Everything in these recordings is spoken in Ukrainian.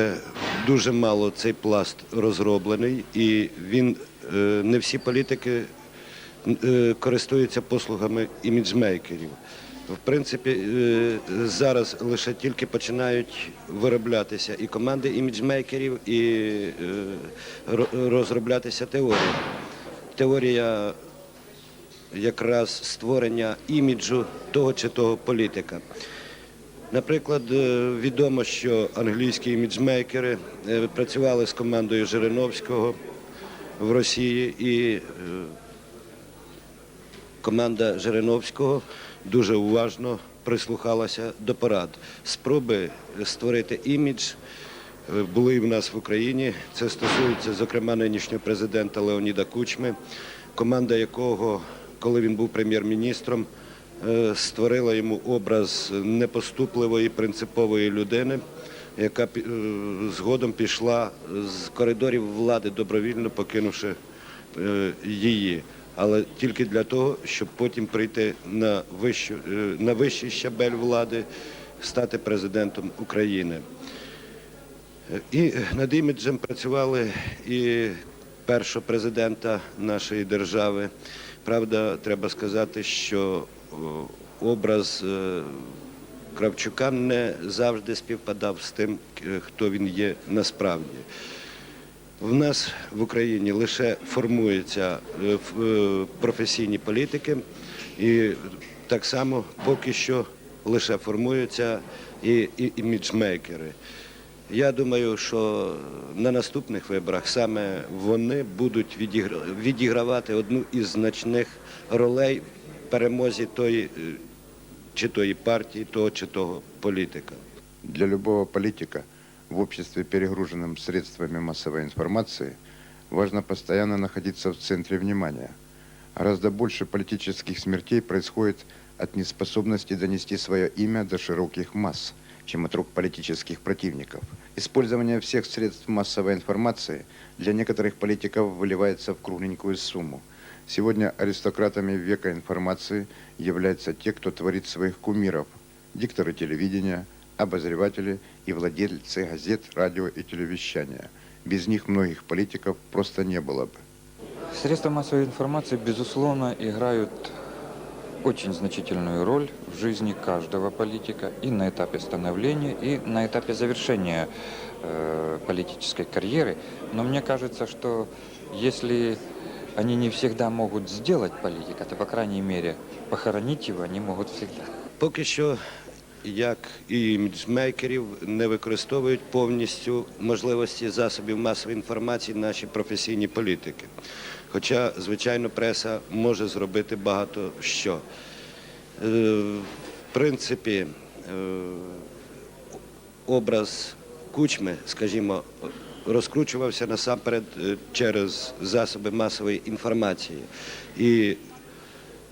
Е, Дуже мало цей пласт розроблений, і він е, не всі політики е, користуються послугами іміджмейкерів. В принципі, зараз лише тільки починають вироблятися і команди іміджмейкерів, і розроблятися теорії. Теорія якраз створення іміджу того чи того політика. Наприклад, е, відомо, що англійські іміджмейкери е, працювали з командою Жириновського в Росії, і е, команда Жириновського дуже уважно прислухалася до порад. Спроби створити імідж були в нас в Україні. Це стосується, зокрема, нинішнього президента Леоніда Кучми, команда якого, коли він був прем'єр-міністром, створила йому образ непоступливої принципової людини, яка е, згодом пішла з коридорів влади, добровільно покинувши е, її. Але тільки для того, щоб потім прийти на, вищу, е, на вищий щабель влади, стати президентом України. Е, І над іміджем працювали і першого президента нашої держави. Правда, треба сказати, що образ е, Кравчука не завжди співпадав з тим, е, хто він є насправді. В нас в Україні лише формуються е, е, професійні політики, і так само поки що лише формуються і, іміджмейкери. Я думаю, що на наступних виборах саме вони будуть відігравати одну із значних ролей перемозі тої е, чи тої партії, того чи того політика. Для любого политика в обществе, перегруженном средствами массовой информации, важно постоянно находиться в центре внимания. Гораздо больше политических смертей происходит от неспособности донести свое имя до широких масс, чем от рук политических противников. Использование всех средств массовой информации для некоторых политиков выливается в кругленькую сумму. Сегодня аристократами века информации являются те, кто творит своих кумиров, дикторы телевидения, обозреватели и владельцы газет, радио и телевещания. Без них многих политиков просто не было бы. Средства массовой информации, безусловно, играют очень значительную роль в жизни каждого политика и на этапе становления, и на этапе завершения э, политической карьеры. Но мне кажется, что если они не всегда могут сделать политика, то, по крайней мере, похоронить его они могут всегда. Поки що, як і іміджмейкерів, не використовують повністю можливості засобів масової інформації наші професійні політики. Хоча, звичайно, преса може зробити багато що. Е, В принципі, е, образ кучми, скажімо, розкручувався насамперед е, через засоби масової інформації. І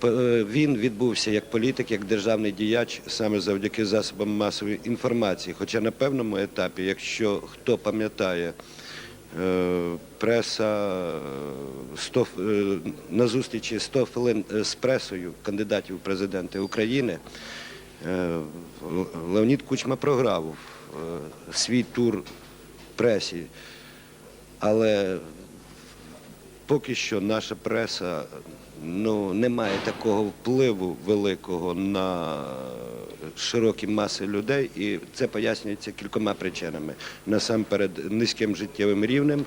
е, він відбувся як політик, як державний діяч саме завдяки засобам масової інформації. Хоча на певному етапі, якщо хто пам'ятає, е, преса 100, на зустрічі 100 хвилин з пресою кандидатів у президенти України, Леонід Кучма програв свій тур пресі. Але поки що наша преса ну, не має такого впливу великого на широкі маси людей, і це пояснюється кількома причинами. Насамперед, низьким життєвим рівнем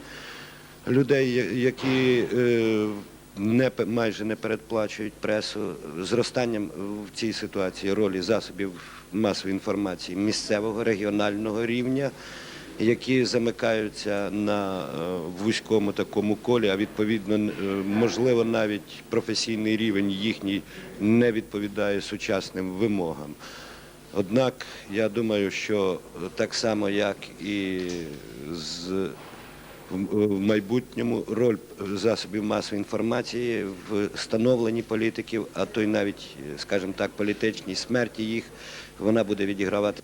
людей, які е, не, майже не передплачують пресу, зростанням в цій ситуації ролі засобів масової інформації місцевого, регіонального рівня які замикаються на е, вузькому такому колі, а відповідно, е, можливо, навіть професійний рівень їхній не відповідає сучасним вимогам. Однак я думаю, що так само, як і з в майбутньому роль засобів масової інформації в становленні політиків, а то й навіть, скажімо так, політичній смерті їх, вона буде відігравати